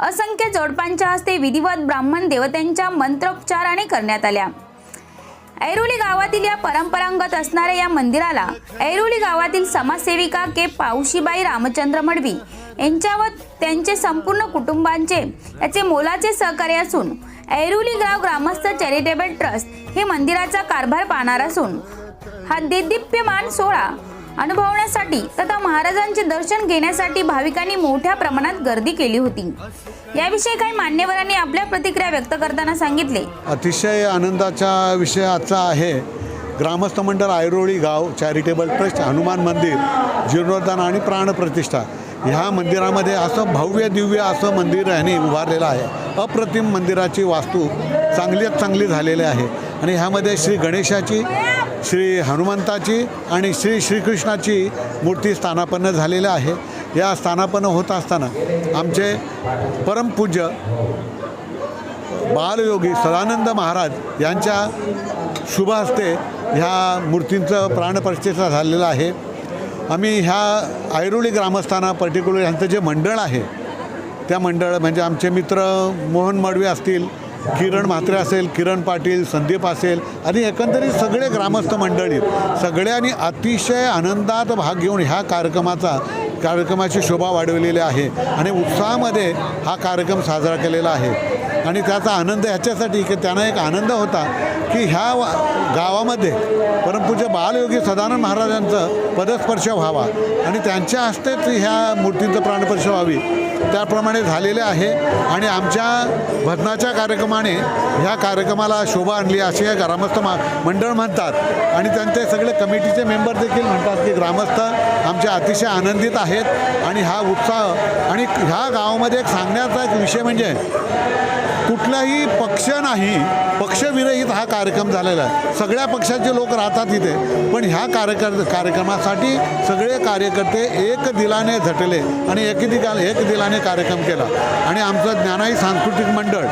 असंख्य जोडपांच्या हस्ते विधिवत ब्राह्मण देवतांच्या मंत्रोपचाराने करण्यात आल्या. ऐरोली गावातील या परंपरागत असणाऱ्या या मंदिराला ऐरोली गावातील समाजसेविका के पावशीबाई रामचंद्र मडवी यांच्या व त्यांचे संपूर्ण कुटुंबांचे याचे मोलाचे सहकार्य असून ऐरोली गाव ग्रामस्थ चॅरिटेबल ट्रस्ट हे मंदिराचा कारभार पाहणार असून हा देदीप्यमान सोहळा अनुभवण्यासाठी तथा महाराजांचे दर्शन घेण्यासाठी भाविकांनी मोठ्या प्रमाणात गर्दी केली होती. याविषयी काही मान्यवरांनी आपल्या प्रतिक्रिया व्यक्त करताना सांगितले. अतिशय आनंदाचा विषय आजचा आहे. ग्रामस्थ मंडळ आयरोळी गाव चॅरिटेबल ट्रस्ट हनुमान मंदिर जीर्णोद्धार आणि प्राणप्रतिष्ठा ह्या मंदिरामध्ये असं भव्य दिव्य असं मंदिर याने उभारलेलं आहे. अप्रतिम मंदिराची वास्तू चांगल्यात चांगली झालेली आहे. आणि ह्यामध्ये श्री गणेशाची श्री हनुमंताची आणि श्री श्रीकृष्णाची मूर्ती स्थानापन्न झालेलं आहे. या स्थानापन्न होत असताना आमचे परमपूज्य बालयोगी सदानंद महाराज यांच्या शुभ हस्ते ह्या मूर्तींचं प्राणप्रतिष्ठा झालेलं आहे. आम्ही ह्या ऐरोली ग्रामस्थांना पर्टिक्युलर ह्यांचं जे मंडळ आहे त्या मंडळ म्हणजे आमचे मित्र मोहन मडवे असतील किरण म्हात्रे असेल किरण पाटील संदीप असेल आणि एकंदरीत सगळे ग्रामस्थ मंडळी. सगळ्यांनी अतिशय आनंदात भाग घेऊन ह्या कार्यक्रमाचा कार्यक्रमाची शोभा वाढवलेली आहे. आणि उत्साहामध्ये हा कार्यक्रम साजरा केलेला आहे. आणि त्याचा आनंद ह्याच्यासाठी की त्यांना एक आनंद होता की ह्या गावामध्ये परमपूज्य बालयोगी सदानंद महाराजांचं पदस्पर्श व्हावा. आणि त्यांच्या हस्तेच ह्या मूर्तींचं प्राणस्पर्श व्हावी. त्याप्रमाणे झालेले आहे. आणि आमच्या भजनाच्या कार्यक्रमाने ह्या कार्यक्रमाला शोभा आणली असे हे ग्रामस्थ मा मंडळ म्हणतात. आणि त्यांचे सगळे कमिटीचे मेंबर देखील म्हणतात की ग्रामस्थ आमचे अतिशय आनंदित आहेत. आणि हा उत्साह आणि ह्या गावामध्ये एक सांगण्याचा एक विषय म्हणजे कुठलाही पक्ष नाही पक्षविरहित हा कार्यक्रम झालेला आहे. सगळ्या पक्षाचे लोक राहतात इथे पण ह्या कार्यकर कार्यक्रमासाठी सगळे कार्यकर्ते एक दिलाने झटले आणि एक दिला एक दिलाने कार्यक्रम केला. आणि आमचं ज्ञानाई सांस्कृतिक मंडळ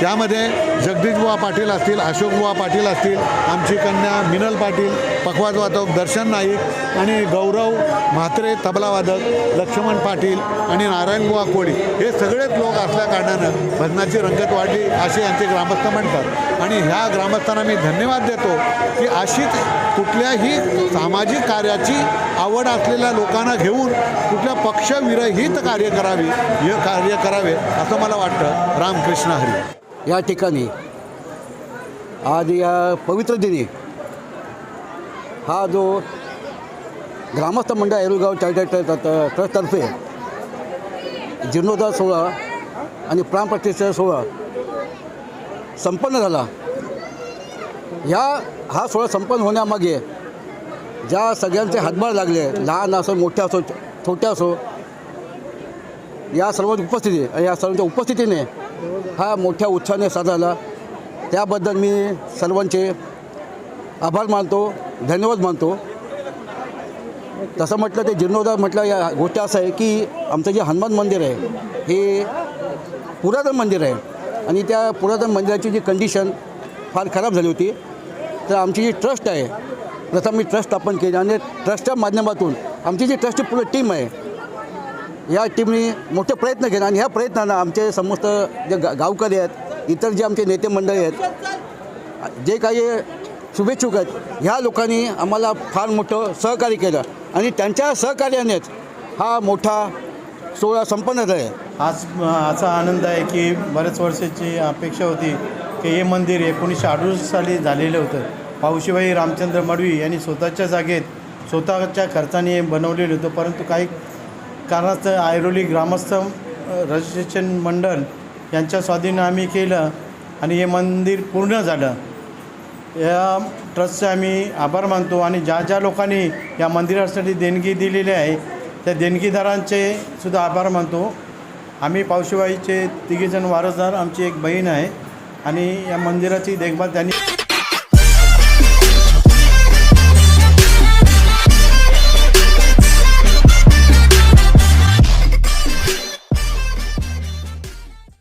त्यामध्ये जगदीशबुवा पाटील असतील अशोकबुवा पाटील असतील आमची कन्या मिनल पाटील पखवाज वादक दर्शन नाईक आणि गौरव म्हात्रे तबलावादक लक्ष्मण पाटील आणि नारायणबुवा कोळी हे सगळेच लोक असल्या कारणानं भजनाची रंगत वाढली असे यांचे ग्रामस्थ म्हणतात. आणि ह्या ग्रामस्थांना मी धन्यवाद देतो की अशीच कुठल्याही सामाजिक कार्याची आवड असलेल्या लोकांना घेऊन कुठल्या पक्षविरहित कार्य करावी हे कार्य करावे असं मला वाटतं. रामकृष्ण हरी. या ठिकाणी आज या पवित्र दिनी हा जो ग्रामस्थ मंडळ एरुगाव चॅरिटेबल ट्रस्टतर्फे जीर्णोद्धार सोहळा आणि प्राणप्रतिष्ठा सोहळा संपन्न झाला. ह्या हा सोहळा संपन्न होण्यामागे ज्या सगळ्यांचे हातभार लागले लहान असो मोठे असो छोटे असो या सर्वांची उपस्थिती या सर्वांच्या उपस्थितीने हा मोठ्या उत्साहाने साजरा झाला. त्याबद्दल मी सर्वांचे आभार मानतो धन्यवाद मानतो. तसं म्हटलं ते जीर्णोद्धार म्हटलं या गोष्ट असं आहे की आमचं जे हनुमान मंदिर आहे हे पुरातन मंदिर आहे. आणि त्या पुरातन मंदिराची जी कंडिशन फार खराब झाली होती तर आमची जी ट्रस्ट आहे प्रथम मी ट्रस्ट स्थापन केली आणि ट्रस्टच्या माध्यमातून आमची जी ट्रस्टची पूर्ण टीम आहे या टीमने मोठे प्रयत्न केले आणि ह्या प्रयत्नानं आमचे समस्त जे गा गावकरी आहेत इतर जे आमचे नेते मंडळी आहेत जे काही शुभेच्छुक आहेत ह्या लोकांनी आम्हाला फार मोठं सहकार्य केलं आणि त्यांच्या सहकार्यानेच हा मोठा सोहळा संपन्न झाला आहे आज असा आनंद आहे की बऱ्याच वर्षाची अपेक्षा होती की हे मंदिर एकोणीसशे अडुसष्ट साली झालेलं होतं. पावशीबाई रामचंद्र मडवी यांनी स्वतःच्या जागेत स्वतःच्या खर्चाने बनवलेलं होतं. परंतु काही कारणास्तव ऐरोली ग्रामस्थ रजिस्ट्रेशन मंडळ यांच्या स्वाधीनं आम्ही केलं आणि हे मंदिर पूर्ण झालं. या ट्रस्टचे आम्ही आभार मानतो आणि ज्या ज्या लोकांनी या मंदिरासाठी देणगी दिलेली आहे त्या देणगीदारांचे सुद्धा आभार मानतो. आम्ही पावशीबाईचे तिघीजण वारसदार आमची एक बहीण आहे आणि या मंदिराची देखभाल त्यांनी